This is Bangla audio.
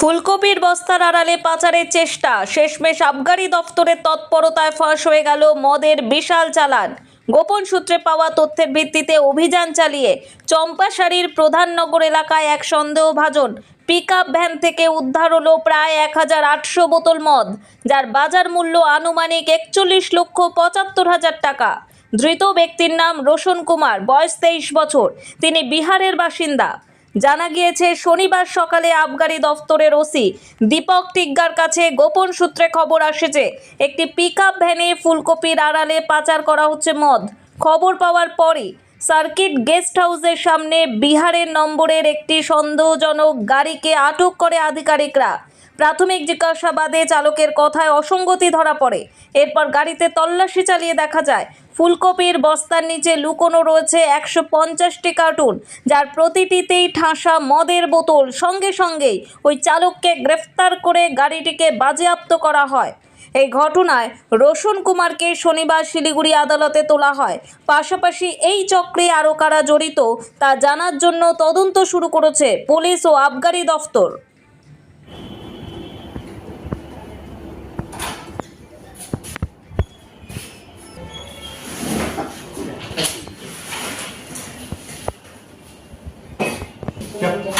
ফুলকপির বস্তার আড়ালে পাচারের চেষ্টা। শেষমেশ আবগারি দফতরের তৎপরতায় ফাঁস হয়ে গেল মদের বিশাল চালান। গোপন সূত্রে পাওয়া তথ্যের ভিত্তিতে অভিযান চালিয়ে চম্পাশাড়ির প্রধাননগর এলাকায় এক সন্দেহভাজন পিক ভ্যান থেকে উদ্ধার হলো প্রায় এক হাজার আটশো বোতল মদ, যার বাজার মূল্য আনুমানিক একচল্লিশ লক্ষ পঁচাত্তর হাজার টাকা। ধৃত ব্যক্তির নাম রোশন কুমার, বয়স তেইশ বছর। তিনি বিহারের বাসিন্দা। জানা গিয়েছে, শনিবার সকালে আবগারি দফতরের ওসি দীপক টিগ্গার কাছে গোপন সূত্রে খবর আসে যে, একটি পিকআপ ভ্যানে ফুলকপির আড়ালে পাচার করা হচ্ছে মদ। খবর পাওয়ার পরই সার্কিট গেস্ট হাউসের সামনে বিহারের নম্বরের একটি সন্দেহজনক গাড়িকে আটক করে আধিকারিকরা। প্রাথমিক জিজ্ঞাসাবাদে চালকের কথায় অসঙ্গতি ধরা পড়ে। এরপর গাড়িতে তল্লাশি চালিয়ে দেখা যায়, ফুলকপির বস্তার নিচে লুকোনো রয়েছে একশো পঞ্চাশটি কার্টুন, যার প্রতিটিতেই ঠাসা মদের বোতল। সঙ্গে সঙ্গেই ওই চালককে গ্রেফতার করে গাড়িটিকে বাজেয়াপ্ত করা হয়। এই ঘটনায় রোশন কুমারকে শনিবার শিলিগুড়ি আদালতে তোলা হয়। পাশাপাশি এই চক্রে আরও কারা জড়িত, তা জানার জন্য তদন্ত শুরু করেছে পুলিশ ও আবগারি দফতর। 咱们。